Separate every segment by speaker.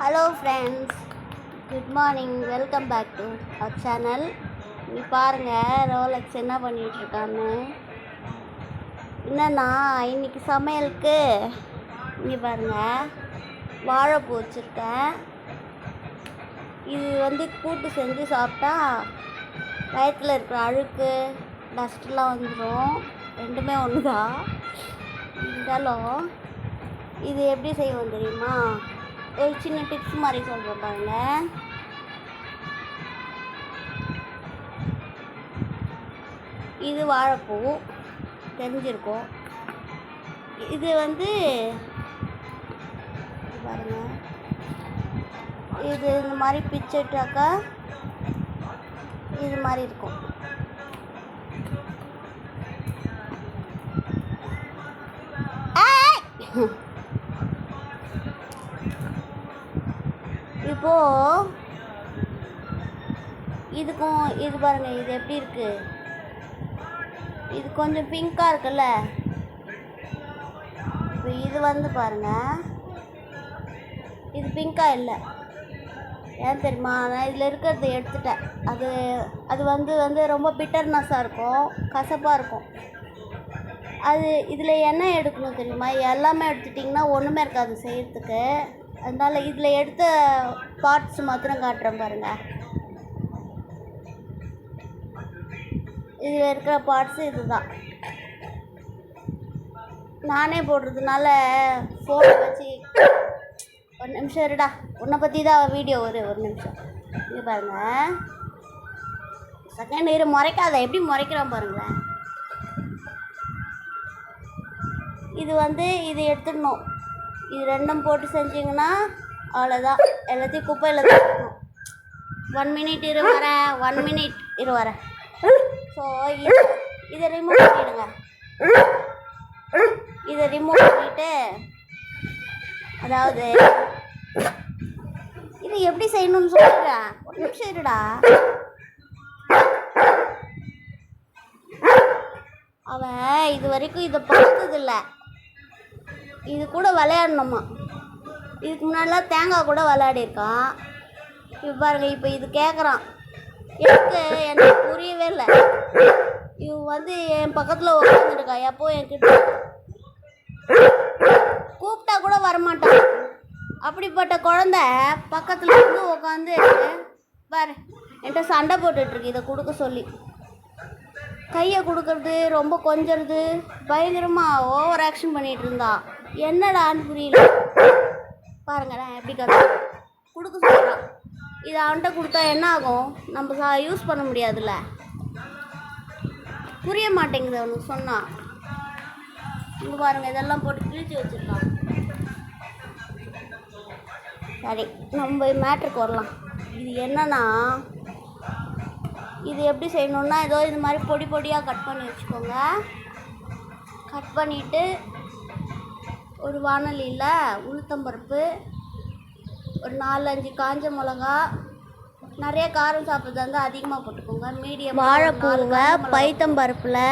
Speaker 1: Hello friends good morning welcome back to our channel நீ பாருங்கள் Rolex என்ன பண்ணிகிட்ருக்கான்னு என்னன்னா இன்னைக்கு சமையலுக்கு இங்கே பாருங்கள் வாழைப்பூ வச்சுருக்கேன். இது வந்து கூட்டு செஞ்சு சாப்பிட்டா வயத்தில் இருக்கிற அழுக்கு டஸ்ட்லாம் வந்துடும் ரெண்டுமே ஒன்று தான் இருந்தாலும் இது எப்படி செய்வோம் தெரியுமா? ஒரு சின்ன டிப்ஸ் மாதிரி சொல்கிறேன் பாருங்க. இது வாழைப்பூ தெரிஞ்சிருக்கும். இது வந்து பாருங்க. இது இந்த மாதிரி பிச்சுட்டாக்கா இது மாதிரி இருக்கும். இப்போது இதுக்கும் இது பாருங்கள் இது எப்படி இருக்குது இது கொஞ்சம் பிங்காக இருக்குல்ல? இப்போ இது வந்து பாருங்க. இது பிங்காக இல்லை. ஏன் தெரியுமா? நான் இதில் இருக்கிறத எடுத்துட்டேன். அது அது வந்து வந்து ரொம்ப பிட்டர்னஸாக இருக்கும் கசப்பாக இருக்கும். அது இதில் என்ன எடுக்கணும் தெரியுமா? எல்லாமே எடுத்துட்டிங்கன்னா ஒன்றுமே இருக்காது செய்கிறதுக்கு அதனால் இதில் எடுத்த பார்ட்ஸ் மாத்திரம் காட்டுறேன் பாருங்கள் இதில் இருக்கிற பார்ட்ஸு இதுதான். நானே போடுறதுனால ஃபோனை வச்சு ஒரு நிமிஷம் இருடா. உன்னை பற்றி தான் வீடியோ ஒரு ஒரு நிமிஷம். இது பாருங்க. செகண்ட் இரு முறைக்காத. எப்படி முறைக்கிறான் பாருங்களேன். இது வந்து இது எடுத்துடணும். இது ரெண்டும் போட்டு செஞ்சிங்கன்னா அவ்வளோதான் எல்லாத்தையும் குப்பையில் தூக்கணும் ஒன் மினிட் இரு வரேன் ஒன் மினிட் இரு வரேன் ஸோ இது இதை ரிமூவ் பண்ணிவிடுங்க இதை ரிமூவ் பண்ணிவிட்டு அதாவது இது எப்படி செய்யணும்னு சொல்லிடுறேன் ஒரு நிமிஷம் இருடா. அவன் இது வரைக்கும் இதை பார்த்ததில்ல. இது கூட விளையாடணுமா? இதுக்கு முன்னாடிலாம் தேங்காய் கூட விளையாடிருக்கான் இப்போ பாருங்க இப்போ இது கேட்குறான் எனக்கு எனக்கு புரியவே இல்லை. இவன் வந்து என் பக்கத்தில் உட்காந்துருக்கா எப்போ என்கிட்ட கூப்பிட்டா கூட வரமாட்டான். அப்படிப்பட்ட குழந்த பக்கத்தில் வந்து உட்காந்து பாரு என்கிட்ட சண்டை போட்டுட்ருக்கு. இதை கொடுக்க சொல்லி. கையை கொடுக்கறது ரொம்ப கொஞ்சறது. பயங்கரமாக ஓவர் ஆக்ஷன் பண்ணிகிட்டு இருந்தா. என்னடான்னு புரியல. பாருங்களேன் எப்படி கதை. கொடுக்க சொல்கிறான் இது அவன்கிட்ட கொடுத்தா என்ன ஆகும்? நம்ம சா யூஸ் பண்ண முடியாதுல்ல. புரிய மாட்டேங்குது அவனுக்கு சொன்னான் இங்கே பாருங்க இதெல்லாம் போட்டு கிழிச்சு வச்சுருக்கான். சரி நம்ம மேட்ருக்கு வரலாம். இது என்னன்னா இது எப்படி செய்யணுன்னா ஏதோ இது மாதிரி பொடி பொடியாக கட் பண்ணி வச்சுக்கோங்க. கட் பண்ணிவிட்டு ஒரு வானலியில் உளுத்தம்பருப்பு ஒரு நாலஞ்சு காஞ்ச மிளகா நிறைய காரம் சாப்பிட்றது வந்து அதிகமாக போட்டுக்கோங்க. மீடியம் வாழைப்பூவை பைத்தம்பருப்பில்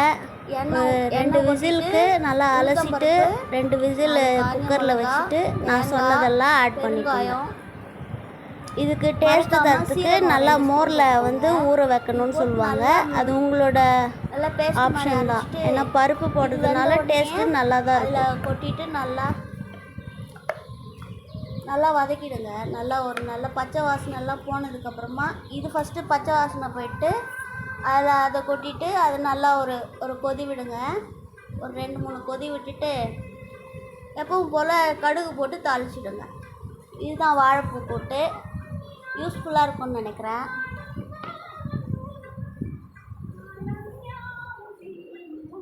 Speaker 1: ரெண்டு விசிலுக்கு நல்லா அலசிட்டு ரெண்டு விசில் குக்கரில் வச்சுட்டு நான் சொன்னதெல்லாம் ஆட் பண்ணிக்கோங்க. இதுக்கு டேஸ்ட் தரத்துக்கு நல்லா மோரில் வந்து ஊற வைக்கணும்னு சொல்லுவாங்க. அது உங்களோட ஆப்ஷன் தான். ஏன்னா பருப்பு போடுறதுனால டேஸ்ட்டு நல்லா தான் இருக்கும். கொட்டிட்டு நல்லா நல்லா வதக்கிடுங்க. நல்லா ஒரு நல்ல பச்சை வாசனை எல்லாம் போனதுக்கப்புறமா இது ஃபஸ்ட்டு பச்சை வாசனை போயிட்டு அதில் அதை கொட்டிட்டு அது நல்லா ஒரு ஒரு கொதி விடுங்க. ஒரு ரெண்டு மூணு கொதி விட்டுட்டு எப்பவும் போல் கடுகு போட்டு தாளிச்சிடுங்க. இதுதான் வாழைப்பூ போட்டு யூஸ்ஃபுல்லாக இருக்கும்னு நினைக்கிறேன்.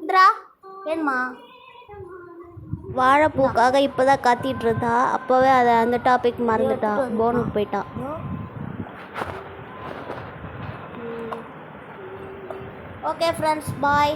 Speaker 1: இந்திரா வேணுமா வாழைப்பூக்காக இப்போ தான் கத்திட்டு இருந்தா. அப்போவே அதை அந்த டாபிக் மறந்துட்டா. போனுக்கு போயிட்டா. Okay friends bye